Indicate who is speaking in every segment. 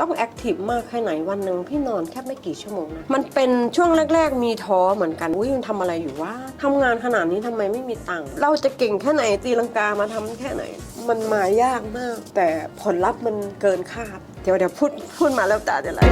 Speaker 1: ต้องแอคทีฟมากแค่ไหนวันหนึ่งพี่นอนแค่ไม่กี่ชั่วโมงนะมันเป็นช่วงแรก ๆ มีท้อเหมือนกันอุ้ยมันทำอะไรอยู่วะทำงานขนาดนี้ทำไมไม่มีตังค์เราจะเก่งแค่ไหนตีลังกามาทำแค่ไหน มันมายากมาก แต่ผลลัพธ์มันเกินคาด เดี๋ยวเดี๋ยวพูดพูดมาแล้วตาจะไหล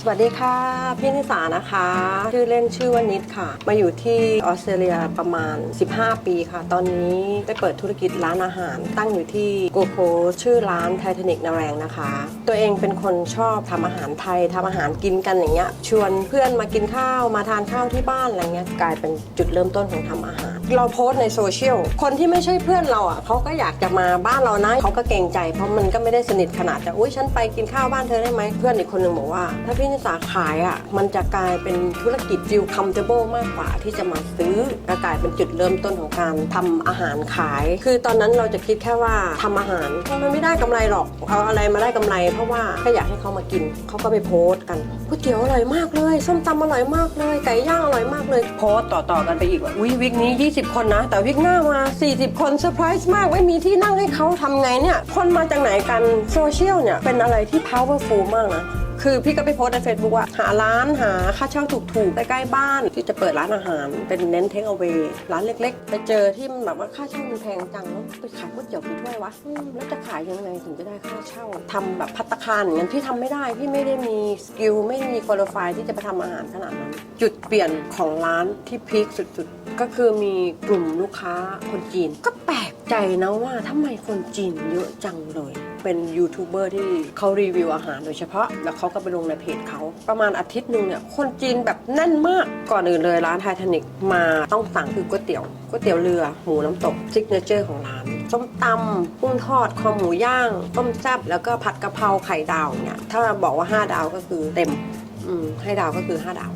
Speaker 1: สวัสดีค่ะ พี่นิสานะคะ ชื่อเล่นชื่อว่านิดค่ะ มาอยู่ที่ออสเตรเลียประมาณ 15 ปีค่ะ ตอนนี้ได้เปิดธุรกิจร้านอาหาร ตั้งอยู่ที่โกโคชื่อร้านไททานิกนาแรงนะคะ ตัวเองเป็นคนชอบทำอาหารไทยทำอาหารกินกันอย่างเงี้ยชวนเพื่อนมากินข้าวมาทานข้าวที่บ้านอะไรเงี้ยกลายเป็นจุดเริ่มต้นของทำอาหาร เราโพสต์ในโซเชียลคนที่ไม่ใช่เพื่อนเราอะเขาก็อยากจะมาบ้านเรานะเขาก็เกรงใจ เพราะมันก็ไม่ได้สนิทขนาดจะอุ้ยฉันไปกินข้าวบ้านเธอได้ไหมเพื่อนอีกคนหนึ่งบอกว่าถ้าพี่สาขายอะมันจะกลายเป็นธุรกิจฟิลคัมเทเบิลมากกว่าที่จะมาซื้อก็กลายเป็นจุดเริ่มต้นของการทำอาหารขาย คือตอนนั้นเราจะคิดแค่ว่าทำอาหารมันไม่ได้กำไรหรอกเอาอะไรมาได้กำไร เพราะว่าแค่อยากให้เขามากินเขาก็ไปโพสต์กันก๋วยเตี๋ยวอร่อยมากเลยส้มตำอร่อยมากเลยไก่ย่างอร่อยมากเลยโพสต์ต่อๆกันไปอีกว่าอุ้ยวิกนี้ 20 คนนะ แต่วิกหน้ามา 40 คนเซอร์ไพรส์มากไม่มีที่นั่งให้เขาทำไงเนี่ยคนมาจากไหนกันโซเชียลเนี่ยเป็นอะไรที่ powerful มากนะ คือพี่ก็ไปโพสต์ใน Facebook ว่าหาร้านหาค่าเช่าถูกๆใกล้ๆบ้านที่จะเปิดร้านอาหาร เป็นเน้นเทคเอา a y ร้านเล็กๆ ไปเจอที่มันแบบว่าค่าเช่ามันแพงจังแล้วไปขายก๋วยเตี๋ยวกี่ถ้วยวะอืมแล้วจะขายยังไงถึงจะได้ค่าเช่าทำแบบพัตตาคารอย่างนั้นพี่ทำไม่ได้พี่ไม่ได้มีสกิลไม่มีคุณภาพที่จะไปทำอาหารขนาดนั้น จุดเปลี่ยนของร้านที่พีคสุดๆ ก็คือมีกลุ่มลูกค้าคนจีนก็แปลก ใจนะว่าทำไมคนจีนเยอะจังเลย เป็นยูทูบเบอร์ที่เขารีวิวอาหารโดยเฉพาะ แล้วเขาก็ไปลงในเพจเขา ประมาณอาทิตย์หนึ่งเนี่ย คนจีนแบบแน่นมาก ก่อนอื่นเลยร้านไททานิกมาต้องสั่งคือก๋วยเตี๋ยว ก๋วยเตี๋ยวเรือ หมูน้ำตกซิกเนเจอร์ของร้าน ส้มตำกุ้งทอด คอหมูย่าง ต้มแซ่บแล้วก็ผัดกะเพราไข่ดาวเนี่ย ถ้าบอกว่า 5 ดาวก็คือเต็ม อืม ให้ดาวก็คือ 5 ดาว